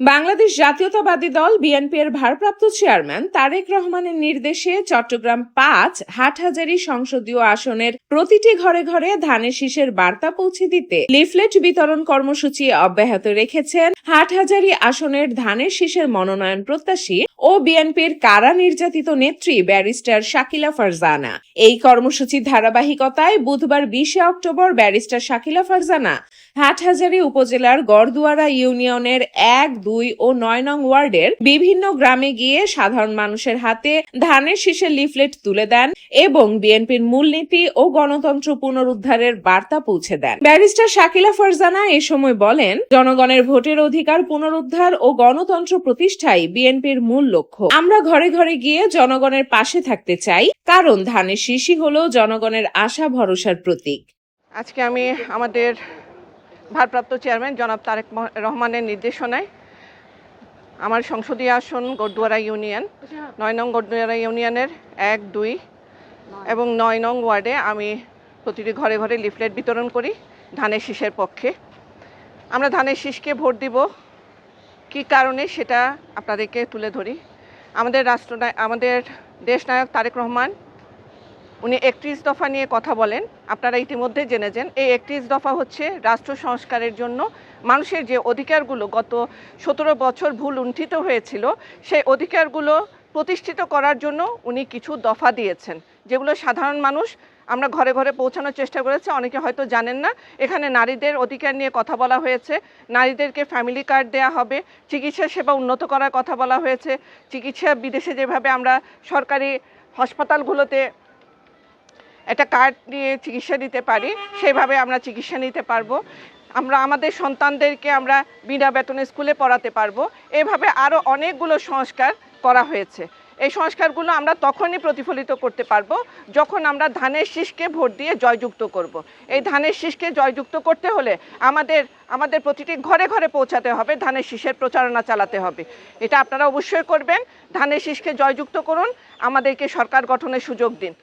বাংলাদেশ জাতীয়তাবাদী দল বিএনপি এর ভারপ্রাপ্ত চেয়ারম্যান তারেক রহমানের নির্দেশে চট্টগ্রাম পাঁচ হাটহাজারি সংসদীয় আসনের প্রতিটি ঘরে ঘরে ধানের শীষের বার্তা পৌঁছে দিতে লিফলেট বিতরণ কর্মসূচি অব্যাহত রেখেছেন হাটহাজারী আসনের ধানের শীষের মনোনয়ন প্রত্যাশী ও বিএনপির কারা নির্যাতিত নেত্রী ব্যারিস্টার শাকিলা ফারজানা। এই কর্মসূচির ধারাবাহিকতায় বুধবার বিশে অক্টোবর ব্যারিস্টার শাকিলা ফারজানা হাটহাজারী উপজেলার গড়দুয়ারা ইউনিয়নের এক, দুই ও নয় নং ওয়ার্ডের বিভিন্ন গ্রামে গিয়ে সাধারণ মানুষের হাতে ধানের শীষের লিফলেট তুলে দেন এবং বিএনপির মূলনীতি ও গণতন্ত্র পুনরুদ্ধারের বার্তা পৌঁছে দেন। ব্যারিস্টার শাকিলা ফারজানা এ সময় বলেন, জনগণের ভোটের অধিকার পুনরুদ্ধার ও গণতন্ত্র প্রতিষ্ঠাই বিএনপির মূল লক্ষ্য। আমরা ঘরে ঘরে গিয়ে জনগণের পাশে থাকতে চাই। কারণ ধানের শীষই হলো জনগণের আশা ভরসার প্রতীক। আজকে আমি আমাদের ভারপ্রাপ্ত চেয়ারম্যান জনাব তারেক রহমানের নির্দেশনায় আমার সংসদীয় আসন গড়দুয়ারা ইউনিয়ন, নয় নং গড়দুয়ারা ইউনিয়নের এক, দুই এবং নয় নং ওয়ার্ডে আমি প্রতিটি ঘরে ঘরে লিফলেট বিতরণ করি ধানের শীষের পক্ষে। আমরা ধানের শীষকে ভোট দিব। কী কারণে সেটা আপনাদেরকে তুলে ধরি। আমাদের রাষ্ট্রনায়ক আমাদের দেশনায়ক তারেক রহমান, উনি একত্রিশ দফা নিয়ে কথা বলেন। আপনারা ইতিমধ্যে জেনেছেন, এই একত্রিশ দফা হচ্ছে রাষ্ট্র সংস্কারের জন্য মানুষের যে অধিকারগুলো গত সতেরো বছর ভুল লুণ্ঠিত হয়েছিল, সেই অধিকারগুলো প্রতিষ্ঠিত করার জন্য উনি কিছু দফা দিয়েছেন, যেগুলো সাধারণ মানুষ আমরা ঘরে ঘরে পৌঁছানোর চেষ্টা করেছি, অনেকে হয়তো জানেন না। এখানে নারীদের অধিকার নিয়ে কথা বলা হয়েছে। নারীদেরকে ফ্যামিলি কার্ড দেওয়া হবে, চিকিৎসা সেবা উন্নত করার কথা বলা হয়েছে। চিকিৎসা বিদেশে যেভাবে আমরা সরকারি হাসপাতালগুলোতে একটা কার্ড নিয়ে চিকিৎসা নিতে পারি, সেভাবে আমরা চিকিৎসা নিতে পারব। আমরা আমাদের সন্তানদেরকে আমরা বিনা বেতনে স্কুলে পড়াতে পারব। এভাবে আরও অনেকগুলো সংস্কার করা হয়েছে। এই সংস্কারগুলো আমরা তখনই প্রতিফলিত করতে পারব যখন আমরা ধানের শীষকে ভোট দিয়ে জয়যুক্ত করব। এই ধানের শীষকে জয়যুক্ত করতে হলে আমাদের আমাদের প্রতিটি ঘরে ঘরে পৌঁছাতে হবে, ধানের শীষের প্রচারণা চালাতে হবে। এটা আপনারা অবশ্যই করবেন। ধানের শীষকে জয়যুক্ত করুন। আমাদেরকে সরকার গঠনের সুযোগ দিন।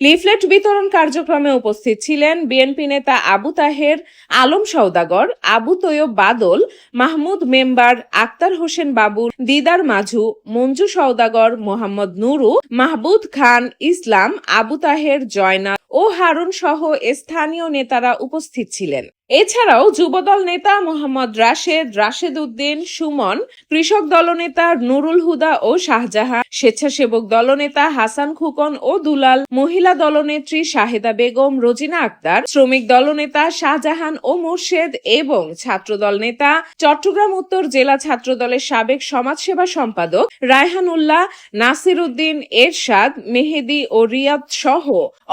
লিফলেট বিতরণ কার্যক্রমে উপস্থিত ছিলেন বিএনপি নেতা আবু তাহের, আলম সৌদাগর আবু তৈয়ব বাদল, মাহমুদ মেম্বার আক্তার হোসেন বাবুর দিদার মাঝু মঞ্জু সৌদাগর মোহাম্মদ নুরু, মাহবুদ খান ইসলাম, আবু তাহের, জয়নাল ও হারুন সহ স্থানীয় নেতারা উপস্থিত ছিলেন। এছাড়াও যুবদল নেতা মোহাম্মদ রাশেদ রাশেদ উদ্দিন, সুমন, কৃষক দলনেতা নুরুল হুদা ও শাহজাহান, স্বেচ্ছাসেবক দলনেতা হাসান খুকন ও দুলাল, মহিলা দলনেত্রী শাহেদা বেগম, রোজিনা আক্তার, শ্রমিক দলনেতা শাহজাহান ও মোর্শেদ এবং ছাত্রদল নেতা চট্টগ্রাম উত্তর জেলা ছাত্রদলের সাবেক সমাজসেবা সম্পাদক রায়হান উল্লাহ নাসির উদ্দিন, এরশাদ, মেহেদি ও রিয়াদ সহ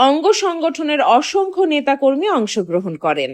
অঙ্গ সংগঠনের অসংখ্য নেতাকর্মী অংশগ্রহণ করেন।